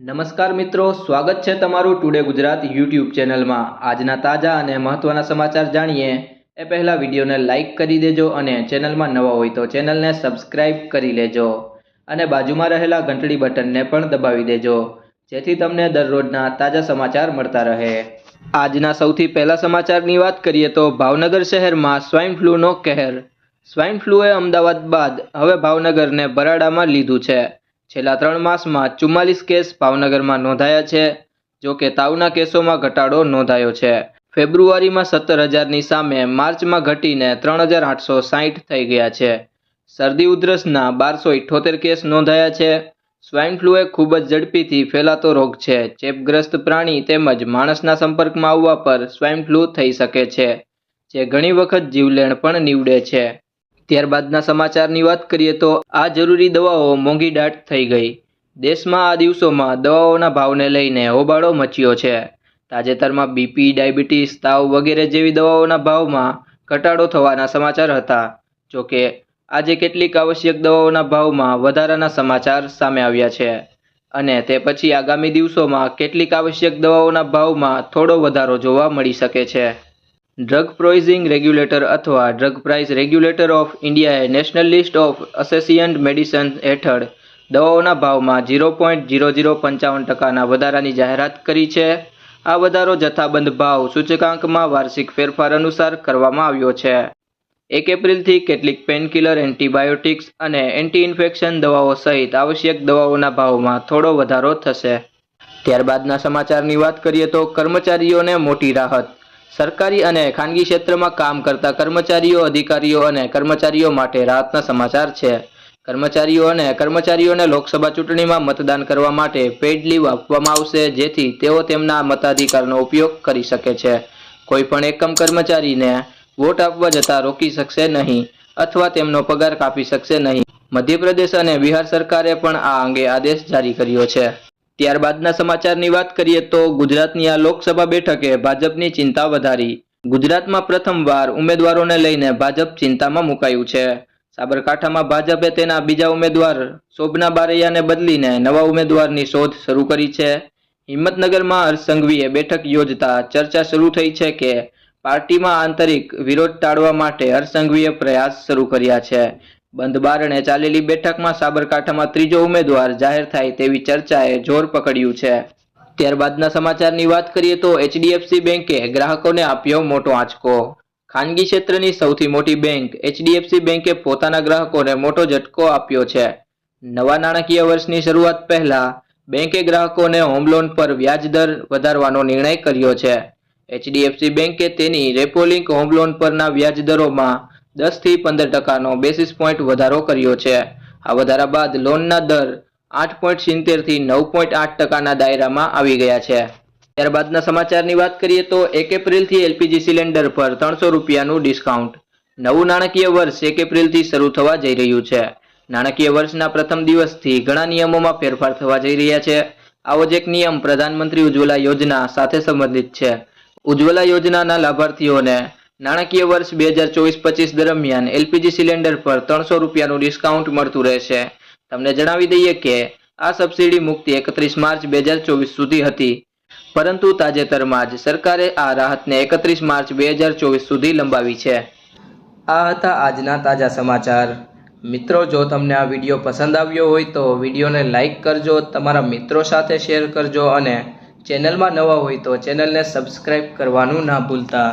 નમસ્કાર મિત્રો, સ્વાગત છે તમારું ટુડે ગુજરાત યુટ્યુબ ચેનલમાં. આજના તાજા અને મહત્ત્વના સમાચાર જાણીએ. એ પહેલાં વિડીયોને લાઇક કરી દેજો અને ચેનલમાં નવા હોય તો ચેનલને સબસ્ક્રાઇબ કરી લેજો. અને બાજુમાં રહેલા ઘંટડી બટનને પણ દબાવી દેજો, જેથી તમને દરરોજના તાજા સમાચાર મળતા રહે. આજના સૌથી પહેલા સમાચારની વાત કરીએ તો ભાવનગર શહેરમાં સ્વાઇન ફ્લૂનો કહેર. સ્વાઇન ફ્લૂએ અમદાવાદ બાદ હવે ભાવનગરને બરાડામાં લીધું છે. છેલ્લા ત્રણ માસમાં ચુમ્માલીસ કેસ ભાવનગરમાં નોંધાયા છે, જો કે તાવના કેસોમાં ઘટાડો નોંધાયો છે. ફેબ્રુઆરીમાં સત્તર હજારની સામે માર્ચમાં ઘટીને ત્રણ હજાર આઠસો સાહીઠ થઈ ગયા છે. શરદી ઉધરસના બારસો ઇઠ્ઠોતેર કેસ નોંધાયા છે. સ્વાઇન ફ્લૂ એ ખૂબ જ ઝડપીથી ફેલાતો રોગ છે. ચેપગ્રસ્ત પ્રાણી તેમજ માણસના સંપર્કમાં આવવા પર સ્વાઇન ફ્લૂ થઈ શકે છે, જે ઘણી વખત જીવલેણ પણ નીવડે છે. ત્યારબાદના સમાચારની વાત કરીએ તો આ જરૂરી દવાઓ મોંઘી દાટ થઈ ગઈ. દેશમાં આ દિવસોમાં દવાઓના ભાવને લઈને હોબાળો મચ્યો છે. તાજેતરમાં બીપી ડાયાબિટીસ, તાવ વગેરે જેવી દવાઓના ભાવમાં ઘટાડો થવાના સમાચાર હતા. જોકે, આજે કેટલીક આવશ્યક દવાઓના ભાવમાં વધારાના સમાચાર સામે આવ્યા છે. અને તે પછી આગામી દિવસોમાં કેટલીક આવશ્યક દવાઓના ભાવમાં થોડો વધારો જોવા મળી શકે છે. ડ્રગ પ્રોઇઝિંગ રેગ્યુલેટર અથવા ડ્રગ પ્રાઇસ રેગ્યુલેટર ઓફ ઇન્ડિયાએ national list of essential medicine હેઠળ દવાઓના ભાવમાં ઝીરો પોઈન્ટ ઝીરો ઝીરો પંચાવન ટકાના વધારાની જાહેરાત કરી છે. આ વધારો જથ્થાબંધ ભાવ સૂચકાંકમાં વાર્ષિક ફેરફાર અનુસાર કરવામાં આવ્યો છે. એક એપ્રિલથી કેટલીક પેનકિલર એન્ટીબાયોટિક્સ અને એન્ટી ઇન્ફેક્શન દવાઓ સહિત આવશ્યક દવાઓના ભાવમાં થોડો વધારો થશે. ત્યારબાદના સમાચારની વાત કરીએ તો કર્મચારીઓને મોટી રાહત. સરકારી અને ખાનગી ક્ષેત્રમાં કામ કરતા કર્મચારીઓ, અધિકારીઓ અને કર્મચારીઓ માટે રાહતના સમાચાર છે. કર્મચારીઓ અને કર્મચારીઓને લોકસભા ચૂંટણીમાં મતદાન કરવા માટે પેઇડ લીવ આપવામાં આવશે, જેથી તેઓ તેમના મતાધિકારનો ઉપયોગ કરી શકે છે. કોઈ પણ એકમ કર્મચારીને વોટ આપવા જતાં રોકી શકશે નહીં અથવા તેમનો પગાર કાપી શકશે નહીં. મધ્યપ્રદેશ અને બિહાર સરકારે પણ આ અંગે આદેશ જારી કર્યો છે. ત્યારબાદના સમાચારની વાત કરીએ તો ગુજરાતની આ લોકસભા બેઠકે ભાજપની ચિંતા વધારી. ગુજરાતમાં પ્રથમવાર ઉમેદવારોને લઈને ભાજપ ચિંતામાં મુકાયું છે. સાબરકાંઠામાં ભાજપે તેના બીજા ઉમેદવાર શોભના બારૈયાને બદલીને નવા ઉમેદવારની શોધ શરૂ કરી છે. હિંમતનગરમાં હર્ષ બેઠક યોજતા ચર્ચા શરૂ થઈ છે કે પાર્ટીમાં આંતરિક વિરોધ ટાળવા માટે હર્ષ પ્રયાસ શરૂ કર્યા છે. બંધ બારણે ચાલેલી બેઠકમાં સાબરકાંઠામાં ત્રીજો ઉમેદવાર જાહેર થાય તેવી ચર્ચાએ જોર પકડ્યું છે. ત્યારબાદના સમાચારની વાત કરીએ તો એચડીએફસી બેંકે ગ્રાહકોને આપ્યો મોટો આંચકો. ખાનગી ક્ષેત્રની સૌથી મોટી બેંક એચડીએફસી બેંકે પોતાના ગ્રાહકોને મોટો ઝટકો આપ્યો છે. નવા નાણાકીય વર્ષની શરૂઆત પહેલા બેંકે ગ્રાહકોને હોમ લોન પર વ્યાજ દર વધારવાનો નિર્ણય કર્યો છે. એચડીએફસી બેંકે તેની રેપો લિંક હોમ લોન પરના વ્યાજ દરોમાં દસથી પંદર ટકાનો બેસિસ પોઈન્ટ વધારો કર્યો છે. આ વધારા બાદ લોનના દર આઠ પોઈન્ટ સિત્તેરથી નવ પોઈન્ટ આઠ ટકાના દાયરામાં આવી ગયા છે. ત્યારબાદના સમાચારની વાત કરીએ તો એક એપ્રિલથી એલપીજી સિલિન્ડર પર ત્રણસો રૂપિયાનું ડિસ્કાઉન્ટ નવું નાણાકીય વર્ષ એક એપ્રિલથી શરૂ થવા જઈ રહ્યું છે. નાણાકીય વર્ષના પ્રથમ દિવસથી ઘણા નિયમોમાં ફેરફાર થવા જઈ રહ્યા છે. આવો જ એક નિયમ પ્રધાનમંત્રી ઉજ્જવલા યોજના સાથે સંબંધિત છે. ઉજ્જવલા યોજનાના લાભાર્થીઓને નાણાકીય વર્ષ બે હજાર ચોવીસ પચીસ દરમિયાન એલપીજી સિલિન્ડર પર ત્રણસો રૂપિયાનું ડિસ્કાઉન્ટ મળતું રહેશે. તમને જણાવી દઈએ કે આ સબસિડી મુક્તિ એકત્રીસ માર્ચ બે હજાર ચોવીસ સુધી હતી. પરંતુ તાજેતરમાં જ સરકારે આ રાહતને એકત્રીસ માર્ચ બે હજાર ચોવીસ સુધી લંબાવી છે. આ હતા આજના તાજા સમાચાર. મિત્રો, જો તમને આ વીડિયો પસંદ આવ્યો હોય તો વિડીયોને લાઇક કરજો, તમારા મિત્રો સાથે શેર કરજો અને ચેનલમાં નવા હોય તો ચેનલને સબસ્ક્રાઈબ કરવાનું ના ભૂલતા.